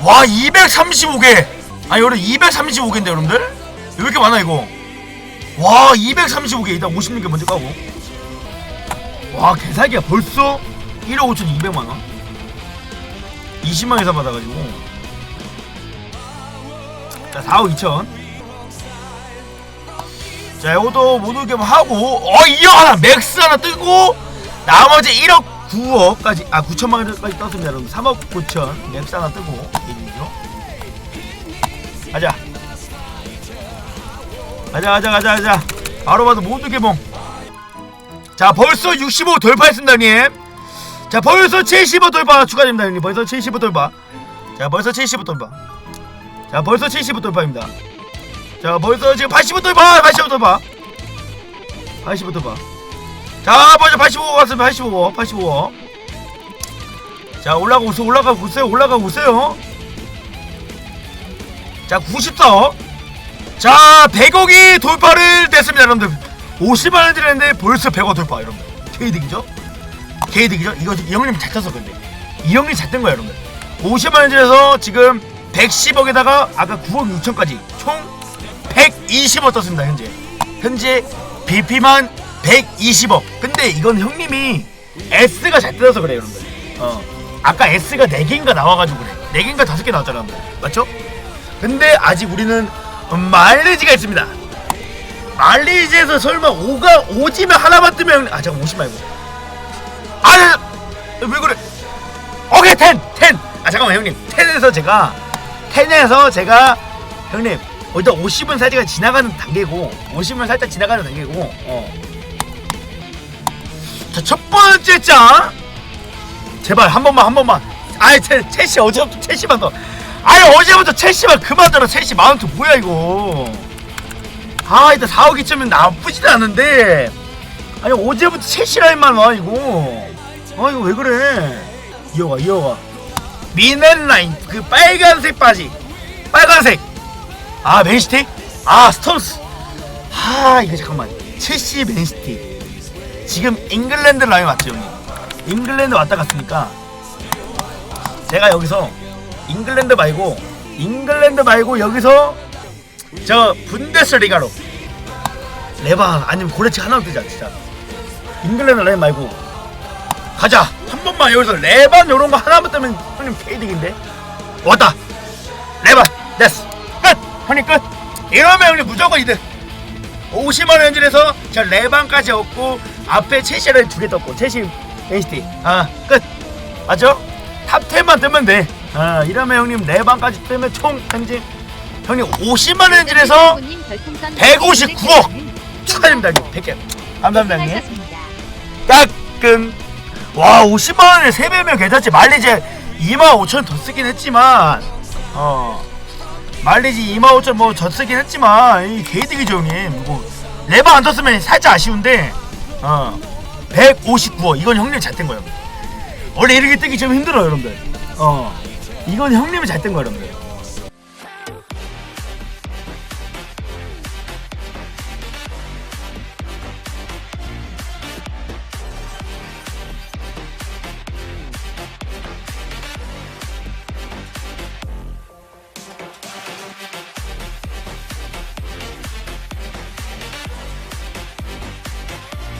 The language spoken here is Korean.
와 235개. 아니 여러분 235개인데 여러분들? 왜 이렇게 많아 이거? 와 235개. 일단 56개 먼저 까고. 와 개사기야. 벌써 1억 5,200만원? 20만 회사 받아가지고. 자 4억 2천. 자 이것도 모두 겸 하고. 어 2억 하나. 맥스 하나 뜨고 나머지 1억 9억까지 아 9천만 원까지 떴습니다 여러분. 3억 9천. 맥스 하나 뜨고. 얘기죠? 가자. 가자 가자 가자 가자. 바로 봐도 모두 개봉. 자 벌써 65 돌파했습니다 형님. 자 벌써 75 돌파 축하드립니다 형님. 벌써 75 돌파. 자 벌써 75 돌파. 자 벌써 75 돌파입니다. 자 벌써 지금 85 돌파 85 돌파. 85 돌파 자 벌써 85 왔습니다. 85 85자 올라가고 있어요. 올라가고 있어요. 올라가고 있어요. 자 94억 자 100억이 돌파를 됐습니다 여러분들. 50만원 드렸는데 벌써 100억 돌파 여러분들. 개이득이죠? 개이득이죠? 이거 이 형님 잘 떴어 근데. 이 형님 잘 뜬 거야 여러분들. 50만원 들여서 지금 110억에다가 아까 9억 6천까지 총 120억 떴습니다 현재. 현재 BP만 120억. 근데 이건 형님이 S가 잘 뜯어서 그래요 여러분들. 어. 아까 S가 4개인가 나와가지고 그래. 4개인가 5개 나왔잖아 맞죠? 근데 아직 우리는 마일리지가 있습니다. 마일리지에서 설마 5가 5지면 하나만 뜨면 아 잠깐 50 말고. 아 왜 그래? 오케이 10 10 아 잠깐만 형님. 10에서 제가 10에서 제가 형님 어, 일단 50은 살짝 지나가는 단계고 50은 살짝 지나가는 단계고 어. 자 첫 번째 장 제발 한 번만 한 번만. 아이 체, 첼시 어제부터 첼시만 더. 아니 어제부터 첼시만 그만 들어 첼시 마운트 뭐야 이거? 아 일단 4억 2천면 나쁘지도 않은데. 아니 어제부터 첼시 라인만 와 이거. 아 이거 왜 그래? 이어가 이어가. 미넨 라인 그 빨간색 바지. 빨간색. 아 맨시티? 아 스톤스. 아 이거 잠깐만. 첼시 맨시티 지금 잉글랜드 라인 맞죠 형님? 잉글랜드 왔다 갔으니까 제가 여기서 잉글랜드 말고 잉글랜드 말고 여기서 저 분데스리가로 레바 아니면 고레치 하나 뜨자 진짜. 잉글랜드 라인 말고. 가자. 한 번만 여기서 레반 요런 거 하나만 뜨면 형님 개이득인데. 왔다. 레반 됐어. 끝. 형님 끝. 이러면 형님 무조건 이득 50만 원 현질해서 저 레반까지 얻고 앞에 체시를 두 개 떴고 체시 베이스티. 아끝. 맞죠? 탑 10만 뜨면 돼. 아, 이러면 형님 레반까지 뜨면 총 현질 형님 50만 원 현질해서 159억 축하드립니다 형님. 100개. 감사합니다 형님. 따끔. 와 50만 원에 3배면 괜찮지. 말리지. 2만 5천 더 쓰긴 했지만 어 말리지 2만 5천 뭐더 쓰긴 했지만 이 개이득이죠 형님 뭐 레바 안 떴으면 살짝 아쉬운데 어 159억. 이건 형님 잘뜬 거예요. 원래 이렇게 뜨기 좀 힘들어요 여러분들. 어 이건 형님이 잘뜬 거예요 여러분들